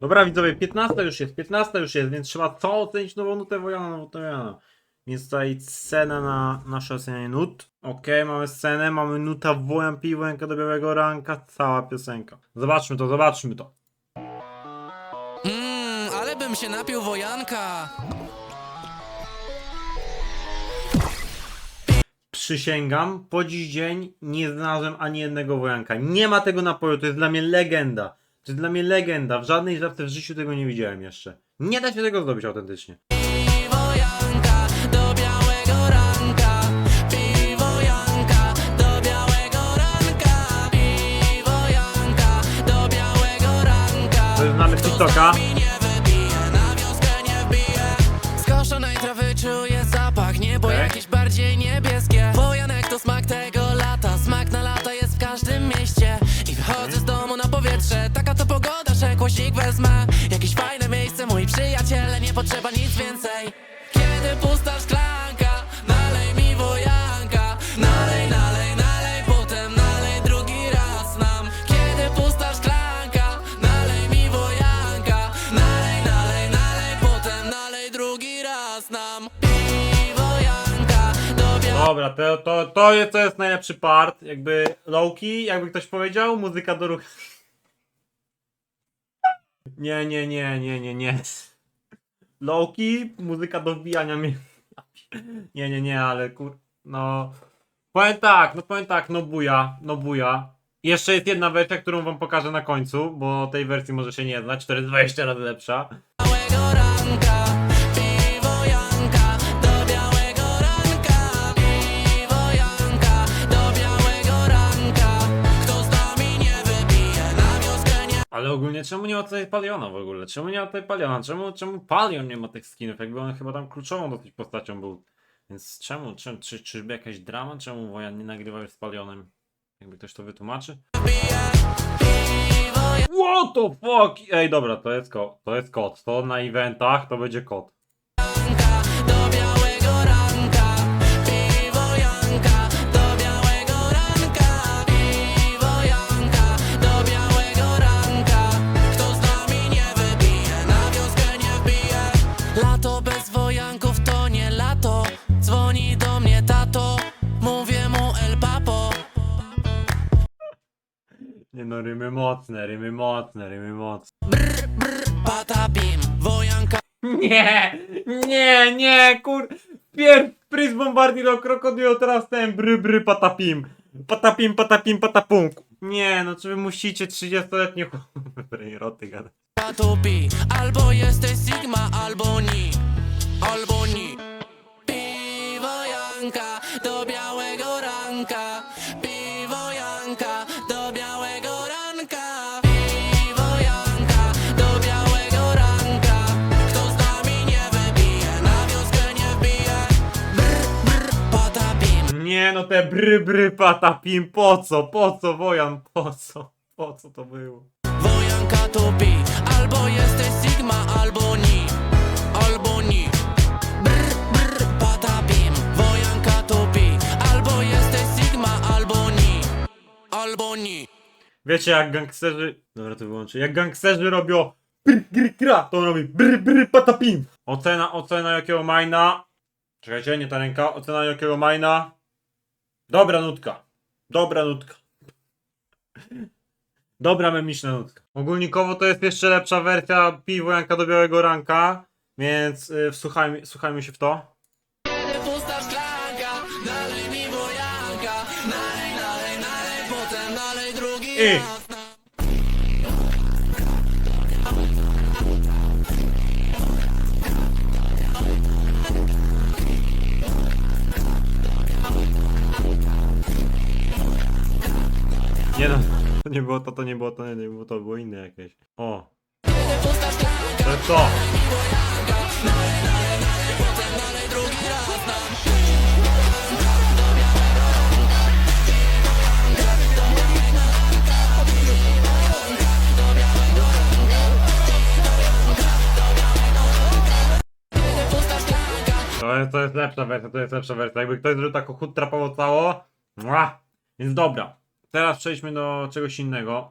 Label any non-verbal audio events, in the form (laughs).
Dobra widzowie, 15 już jest, 15 już jest, więc trzeba co ocenić nową nutę Wojana, nową nutę Wojana. Więc tutaj cena na nasze ocenianie nut. Okej, mamy scenę, mamy nuta Wojan Piłęka do białego ranka, cała piosenka. Zobaczmy to, zobaczmy to. Mmm, ale bym się napił wojanka. Przysięgam, po dziś dzień nie znalazłem ani jednego wojanka. Nie ma tego napoju, to jest dla mnie legenda. To jest dla mnie legenda. W żadnej żabce w życiu tego nie widziałem jeszcze. Nie da się tego zrobić autentycznie. Do białego Dobra, to, to, to, jest, to jest najlepszy part. Jakby Lowki, jakby ktoś powiedział, muzyka do ruchu. Nie, nie, nie, nie, nie, nie. Lowki, muzyka do wbijania mnie. Nie, nie, nie, ale kur... No... Powiem tak, no powiem tak, no buja, no buja. Jeszcze jest jedna wersja, którą wam pokażę na końcu, bo tej wersji może się nie znać, 4 20 razy lepsza. ranka. Ale ogólnie czemu nie ma tutaj Paliona w ogóle? Czemu nie ma tutaj Paliona? Czemu, czemu Palion nie ma tych skinów? Jakby on chyba tam kluczową postacią był. Więc czemu? czemu czy, czyżby jakaś drama? Czemu Wojan nie nagrywa już z Palionem? Jakby ktoś to wytłumaczy? What the fuck? Ej, dobra, to jest kot. To jest kot. To na eventach to będzie kot. No, rymy mocne, rymy mocne, rymy mocne. Patapim, wojanka Nie, nie, nie, kur... Pierw Pris Bombardiro Krokodilo, teraz ten bry bry patapim. Patapim, patapim, patapunk. Nie, no czy wy musicie 30-letnie chłopy (laughs) roty gadać. tupi. Albo jesteś Sigma, albo ni. Albo ni. Piwo Janka do białego ranka. Piwo Janka Nie no te bry bry patapim, po co, po co Wojan, po co, po co to było? Wojanka tupi. Albo jesteś Sigma, albo ni. Albo ni. Brr, brr, patapim. Wojanka tupi. Albo jesteś Sigma, albo ni. Albo ni. Wiecie jak gangsterzy, dobra to wyłączę, jak gangsterzy robią kra, to on robi bry bry patapim. Ocena, ocena jakiego majna, czekajcie, nie ta ręka, ocena jakiego majna, dobra nutka, dobra nutka. Dobra memiczna nutka. Ogólnikowo to jest jeszcze lepsza wersja piwo Janka do białego ranka, więc y, wsłuchajmy, słuchajmy się w to. Kiedy pusta szklanka, nalej mi wojanka. Nalej, nalej, nalej, potem nalej drugi I. raz. To nie było to, to nie było to, nie było to, było inne jakieś. O, to jest to. jest, to jest lepsza wersja, to jest lepsza wersja. Jakby ktoś zrobił taką chód trapowo cało. Mua! Więc dobra. Teraz przejdźmy do czegoś innego.